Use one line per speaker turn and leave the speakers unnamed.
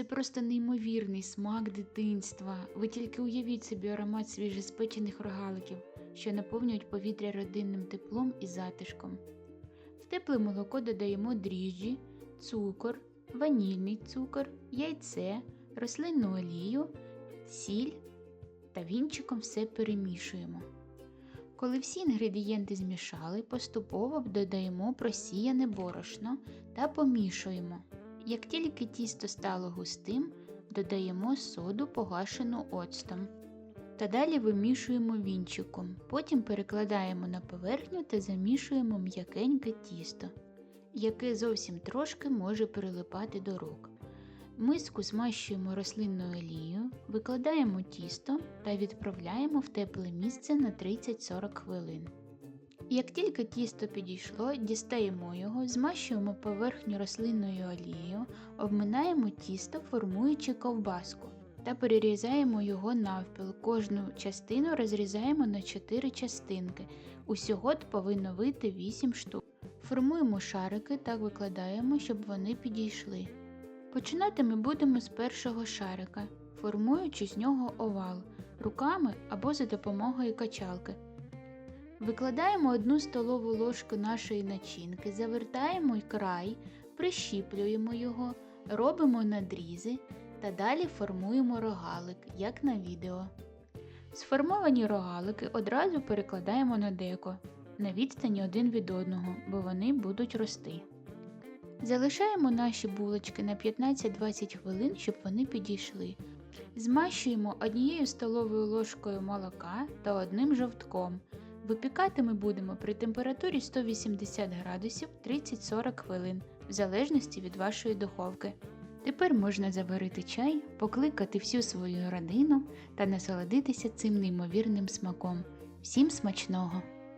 Це просто неймовірний смак дитинства. Ви тільки уявіть собі аромат свіжеспечених рогаликів, що наповнюють повітря родинним теплом і затишком. В тепле молоко додаємо дріжджі, цукор, ванільний цукор, яйце, рослинну олію, сіль та вінчиком все перемішуємо. Коли всі інгредієнти змішали, поступово додаємо просіяне борошно та помішуємо. Як тільки тісто стало густим, додаємо соду погашену оцтом. Та далі вимішуємо вінчиком, потім перекладаємо на поверхню та замішуємо м'якеньке тісто, яке зовсім трошки може прилипати до рук. Миску змащуємо рослинною олією, викладаємо тісто та відправляємо в тепле місце на 30-40 хвилин. Як тільки тісто підійшло, дістаємо його, змащуємо поверхню рослинною олією, обминаємо тісто, формуючи ковбаску, та перерізаємо його навпіл. Кожну частину розрізаємо на 4 частинки. Усього повинно вийти 8 штук. Формуємо шарики та викладаємо, щоб вони підійшли. Починати ми будемо з першого шарика, формуючи з нього овал руками або за допомогою качалки. Викладаємо одну столову ложку нашої начинки, завертаємо край, прищіплюємо його, робимо надрізи та далі формуємо рогалик, як на відео. Сформовані рогалики одразу перекладаємо на деко на відстані один від одного, бо вони будуть рости. Залишаємо наші булочки на 15-20 хвилин, щоб вони підійшли. Змащуємо однією столовою ложкою молока та одним жовтком. Випікати ми будемо при температурі 180 градусів 30-40 хвилин, в залежності від вашої духовки. Тепер можна заварити чай, покликати всю свою родину та насолодитися цим неймовірним смаком. Всім смачного!